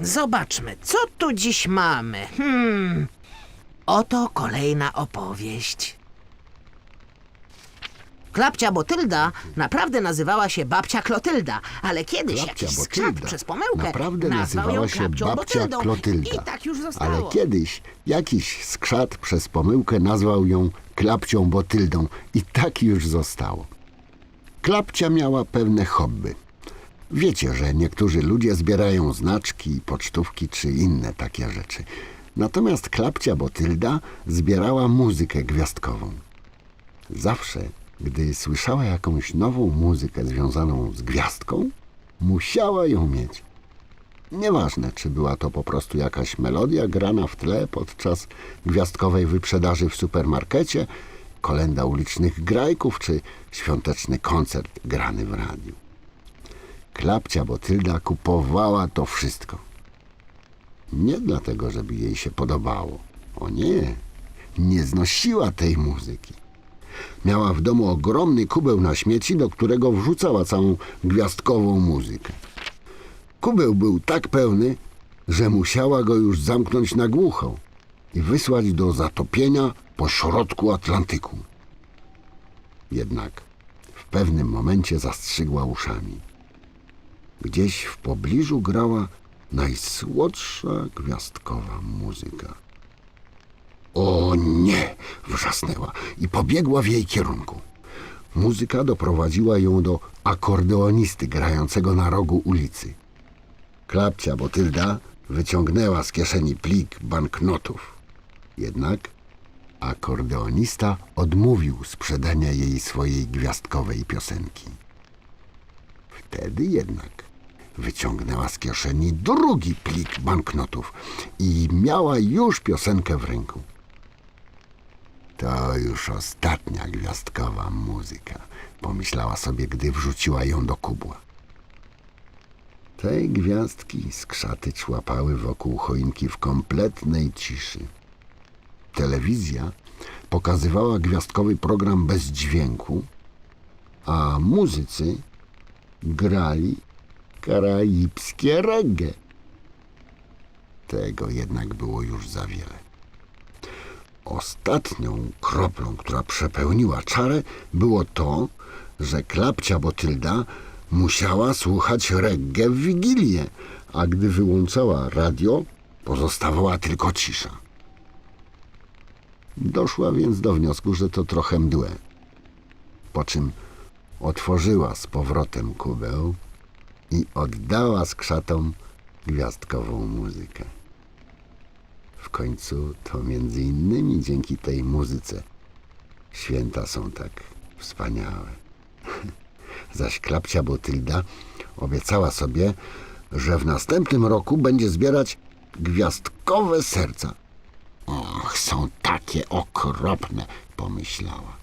Zobaczmy, co tu dziś mamy. Hmm. Oto kolejna opowieść. Klapcia Botylda naprawdę nazywała się babcia Klotylda, ale kiedyś Klapcia jakiś skrzat Botylda przez pomyłkę naprawdę nazwał ją nazywała się klapcią babcia Botyldą Klotylda. i tak już zostało. Ale kiedyś jakiś skrzat przez pomyłkę nazwał ją klapcią Botyldą i tak już zostało. Klapcia miała pewne hobby. Wiecie, że niektórzy ludzie zbierają znaczki, pocztówki czy inne takie rzeczy. Natomiast klapcia Botylda zbierała muzykę gwiazdkową. Zawsze, gdy słyszała jakąś nową muzykę związaną z gwiazdką, musiała ją mieć. Nieważne, czy była to po prostu jakaś melodia grana w tle podczas gwiazdkowej wyprzedaży w supermarkecie, kolenda ulicznych grajków, czy świąteczny koncert grany w radiu. Klapcia Botylda kupowała to wszystko. Nie dlatego, żeby jej się podobało. O nie, nie znosiła tej muzyki. Miała w domu ogromny kubeł na śmieci, do którego wrzucała całą gwiazdkową muzykę. Kubeł był tak pełny, że musiała go już zamknąć na głucho i wysłać do zatopienia po środku Atlantyku. Jednak w pewnym momencie zastrzygła uszami. Gdzieś w pobliżu grała najsłodsza gwiazdkowa muzyka. O nie! wrzasnęła i pobiegła w jej kierunku. Muzyka doprowadziła ją do akordeonisty grającego na rogu ulicy. Klapcia Botylda wyciągnęła z kieszeni plik banknotów. Jednak akordeonista odmówił sprzedania jej swojej gwiazdkowej piosenki. Wtedy jednak wyciągnęła z kieszeni drugi plik banknotów i miała już piosenkę w ręku. To już ostatnia gwiazdkowa muzyka, pomyślała sobie, gdy wrzuciła ją do kubła. Te gwiazdki skrzaty człapały wokół choinki w kompletnej ciszy. Telewizja pokazywała gwiazdkowy program bez dźwięku, a muzycy grali karaibskie reggae. Tego jednak było już za wiele. Ostatnią kroplą, która przepełniła czarę, było to, że klapcia Botylda musiała słuchać reggae w Wigilię, a gdy wyłączała radio, pozostawała tylko cisza. Doszła więc do wniosku, że to trochę mdłe. Po czym otworzyła z powrotem kubeł i oddała skrzatom gwiazdkową muzykę. W końcu to między innymi dzięki tej muzyce święta są tak wspaniałe. Zaś klapcia Botylda obiecała sobie, że w następnym roku będzie zbierać gwiazdkowe serca. Och, są takie okropne, pomyślała.